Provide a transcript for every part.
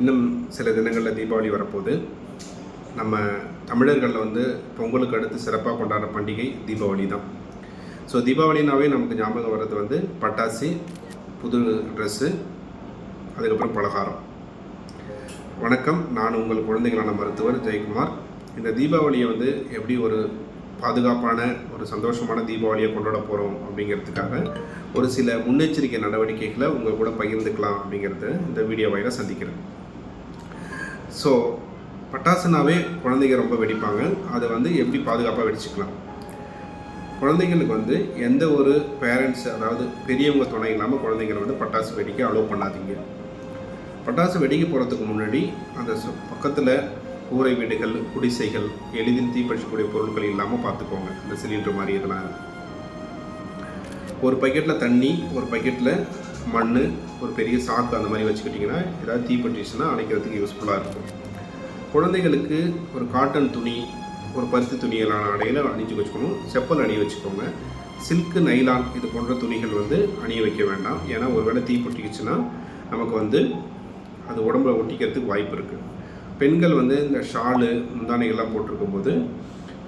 இன்னும் சில தினங்களில் தீபாவளி வரப்போகுது. நம்ம தமிழர்களில் வந்து பொங்கலுக்கு அடுத்து சிறப்பாக கொண்டாடுற பண்டிகை தீபாவளி தான். ஸோ தீபாவளினாவே நமக்கு ஞாபகம் வர்றது வந்து பட்டாசு புது ட்ரெஸ்ஸு அதுக்கப்புறம் பலகாரம். வணக்கம். நான் உங்கள் குழந்தைகளான மருத்துவர் ஜெயக்குமார். இந்த தீபாவளியை வந்து எப்படி ஒரு பாதுகாப்பான ஒரு சந்தோஷமான தீபாவளியை கொண்டாட போகிறோம் அப்படிங்கிறதுக்காக ஒரு சில முன்னெச்சரிக்கை நடவடிக்கைகளை உங்கள் கூட பகிர்ந்துக்கலாம் அப்படிங்கிறத இந்த வீடியோ வாயிலாக சந்திக்கிறேன். ஸோ பட்டாசுனாவே குழந்தைங்க ரொம்ப வெடிப்பாங்க. அதை வந்து எப்படி பாதுகாப்பாக வெடிச்சுக்கலாம்? குழந்தைங்களுக்கு வந்து எந்த ஒரு பேரண்ட்ஸ் அதாவது பெரியவங்க துணை இல்லாமல் குழந்தைங்களை வந்து பட்டாசு வெடிக்க அலோவ் பண்ணாதீங்க. பட்டாசு வெடிக்க போகிறதுக்கு முன்னாடி அந்த சு- பக்கத்தில் கூரை வீடுகள் குடிசைகள் எளிதில் தீப்பற்றக்கூடிய பொருட்கள் இல்லாமல் பார்த்துக்கோங்க இந்த சிலிண்டர் மாதிரி இதெல்லாம். ஒரு பக்கெட்டில் தண்ணி ஒரு பக்கெட்டில் மண் ஒரு பெரிய சாக்கு அந்த மாதிரி வச்சுக்கிட்டிங்கன்னா ஏதாவது தீப்பற்றிச்சுன்னா அணைக்கிறதுக்கு யூஸ்ஃபுல்லாக இருக்கும். குழந்தைகளுக்கு ஒரு காட்டன் துணி ஒரு பருத்தி துணிகளான அடையில் அணிஞ்சு வச்சுக்கணும். செப்பல் அணிய வச்சுக்கோங்க. சில்க்கு நைலான் இது போன்ற துணிகள் வந்து அணிய வைக்க வேண்டாம். ஏன்னா ஒருவேளை தீ பட்டுக்குச்சுன்னா நமக்கு வந்து அது உடம்புல ஒட்டிக்கிறதுக்கு வாய்ப்பு இருக்குது பெண்கள் வந்து இந்த ஷாலு முந்தானைகள்லாம் போட்டிருக்கும் போது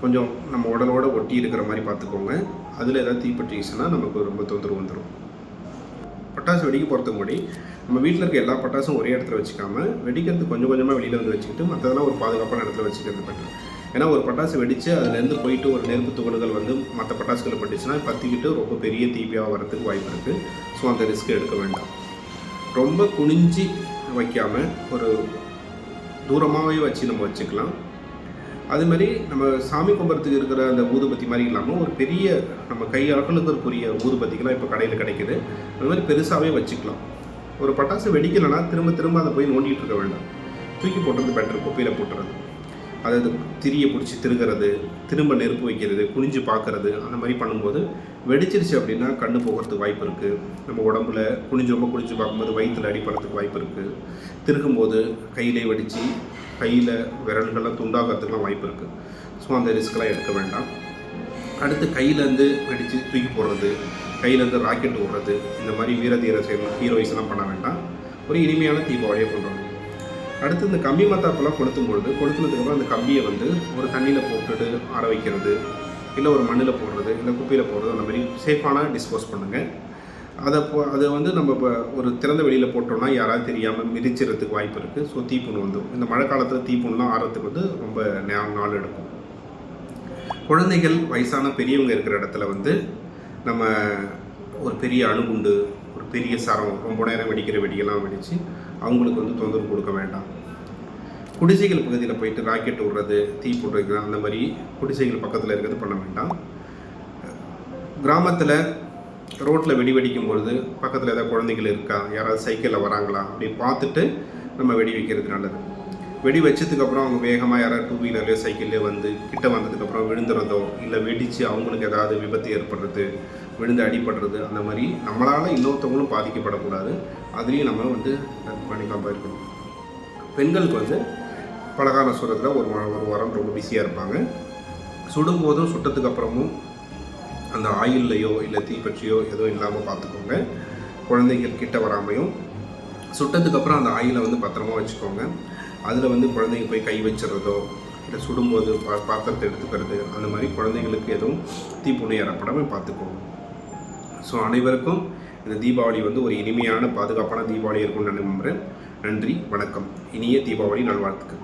கொஞ்சம் நம்ம உடலோட ஒட்டி இருக்கிற மாதிரி பார்த்துக்கோங்க. அதில் ஏதாவது தீப்பற்றிச்சுன்னா நமக்கு ரொம்ப தொந்தரவு வந்துடும் பட்டாசு வெடிக்க போகிறதுக்கு முன்னாடி நம்ம வீட்டில் இருக்க எல்லா பட்டாசும் ஒரே இடத்துல வச்சுக்காம வெடிக்கிறது கொஞ்சம் கொஞ்சமாக வெளியில் வந்து வச்சுக்கிட்டு மற்றதெல்லாம் ஒரு பாதுகாப்பான இடத்துல வச்சுக்கிறது பெட்டர் ஏன்னா ஒரு பட்டாசு வெடித்து அதுலேருந்து போயிட்டு ஒரு நெருப்பு துகள்கள் வந்து மற்ற பட்டாசுகளை பட்டுச்சுன்னா பற்றிக்கிட்டு ரொம்ப பெரிய தீபியாக வரதுக்கு வாய்ப்பு இருக்குது ஸோ அந்த ரிஸ்க் எடுக்க வேண்டாம். ரொம்ப குனிஞ்சி வைக்காமல் ஒரு தூரமாகவே வச்சு நம்ம வச்சுக்கலாம். அது மாதிரி நம்ம சாமி கும்பிட்றதுக்கு இருக்கிற அந்த ஊதுபத்தி மாதிரி இல்லாமல் ஒரு பெரிய நம்ம கை அகலுக்குரிய ஊதுபத்திக்கெல்லாம் இப்போ கடையில் கிடைக்கிது. அது மாதிரி பெருசாகவே வச்சுக்கலாம். ஒரு பட்டாசு வெடிக்கலைன்னா திரும்ப திரும்ப அதை போய் நோண்டிகிட்டு இருக்க வேண்டாம். தூக்கி போட்டுறது பெட்டர் குப்பையில் போட்டுறது. அதாவது திரியை பிடிச்சி திருகிறது திரும்ப நெருப்பு வைக்கிறது குனிஞ்சு பார்க்கறது அந்த மாதிரி பண்ணும்போது வெடிச்சிருச்சு அப்படின்னா கண்ணு போகிறதுக்கு வாய்ப்பு இருக்குது நம்ம உடம்புல குனிஞ்சு ரொம்ப குனிஞ்சு பார்க்கும்போது வயிற்றுல அடிப்படுறதுக்கு வாய்ப்பு இருக்குது திருகும்போது கையிலே வெடித்து கையில் விரல்கள்லாம் துண்டாகிறதுக்குலாம் வாய்ப்பு இருக்குது ஸோ அந்த ரிஸ்க்கெல்லாம் எடுக்க வேண்டாம். அடுத்து கையிலேருந்து வெடித்து தூக்கி போடுறது கையிலேருந்து ராக்கெட் விடுறது இந்த மாதிரி வீரதீர செயல் ஹீரோயிஸ்லாம் பண்ண வேண்டாம். ஒரு இனிமையான தீபாவளியை கொண்டு அடுத்து இந்த கம்பி மத்தாப்பெல்லாம் கொளுத்தும் பொழுது கொளுத்துனதுக்கப்புறம் அந்த கம்பியை வந்து ஒரு தண்ணியில் போட்டுட்டு ஆற வைக்கிறது இல்லை ஒரு மண்ணில் போடுறது இல்லை குப்பையில் போடுறது அந்த மாதிரி சேஃபான டிஸ்போஸ் பண்ணுங்கள் அதை போ அதை வந்து நம்ம இப்போ ஒரு திறந்த வெளியில் போட்டோம்னா யாராவது தெரியாமல் மிதிச்சிடறதுக்கு வாய்ப்பு இருக்குது ஸோ தீப்புண் வந்துடும் இந்த மழை காலத்தில் தீப்புண்லாம் ஆறதுக்கு வந்து ரொம்ப நாள் எடுக்கும். குழந்தைகள் வயசான பெரியவங்க இருக்கிற இடத்துல வந்து நம்ம ஒரு பெரிய அணுகுண்டு ஒரு பெரிய சரம் ரொம்ப நேரம் வெடிக்கிற வெடியெல்லாம் வெடித்து அவங்களுக்கு வந்து தொந்தரவு கொடுக்க வேண்டாம். குடிசைகள் பகுதியில் போயிட்டு ராக்கெட் விடுறது தீ போடுறது அந்த மாதிரி குடிசைகள் பக்கத்தில் இருக்கிறது பண்ண வேண்டாம். கிராமத்தில் ரோட்டில் வெடி வெடிக்கும் பொழுது பக்கத்தில் ஏதாவது குழந்தைகள் இருக்கா? யாராவது சைக்கிளில் வராங்களா? அப்படி பார்த்துட்டு நம்ம வெடி வைக்கிறது நல்லது. வெடி வச்சதுக்கப்புறம் அவங்க வேகமாக யாராவது டூ வீலர்லேயோ சைக்கிள்லேயோ வந்து கிட்ட வந்ததுக்கப்புறம் விழுந்துறதோ இல்லை வெடித்து அவங்களுக்கு ஏதாவது விபத்து ஏற்படுறது விழுந்து அடிபடுறது அந்த மாதிரி நம்மளால் இன்னொருத்தவங்களும் பாதிக்கப்படக்கூடாது. அதுலேயும் நம்ம வந்து பண்ணிக்காம இருக்கணும். பெண்களுக்கு வந்து பலகாரம் சுடுறதுல ஒரு ஒரு வாரம் ரொம்ப பிஸியாக இருப்பாங்க. சுடும்போதும் சுட்டதுக்கு அப்புறமும் அந்த ஆயில்லையோ இல்லை தீப்பற்றியோ எதுவும் இல்லாமல் பார்த்துக்கோங்க குழந்தைகள் கிட்ட வராமையும் சுட்டதுக்கப்புறம் அந்த ஆயிலை வந்து பத்திரமா வச்சுக்கோங்க. அதில் வந்து குழந்தைங்க போய் கை வச்சுறதோ இல்லை சுடும்போது பா பாத்திரத்தை எடுத்துக்கிறது அந்த மாதிரி குழந்தைங்களுக்கு எதுவும் தீப்புண்ணை ஏறப்படாமல் பார்த்துக்கோங்க ஸோ அனைவருக்கும் இந்த தீபாவளி வந்து ஒரு இனிமையான பாதுகாப்பான தீபாவளி இருக்கும்னு நான் நம்புகிறேன் நன்றி வணக்கம். இனிய தீபாவளி நல்வாழ்த்துக்கள்.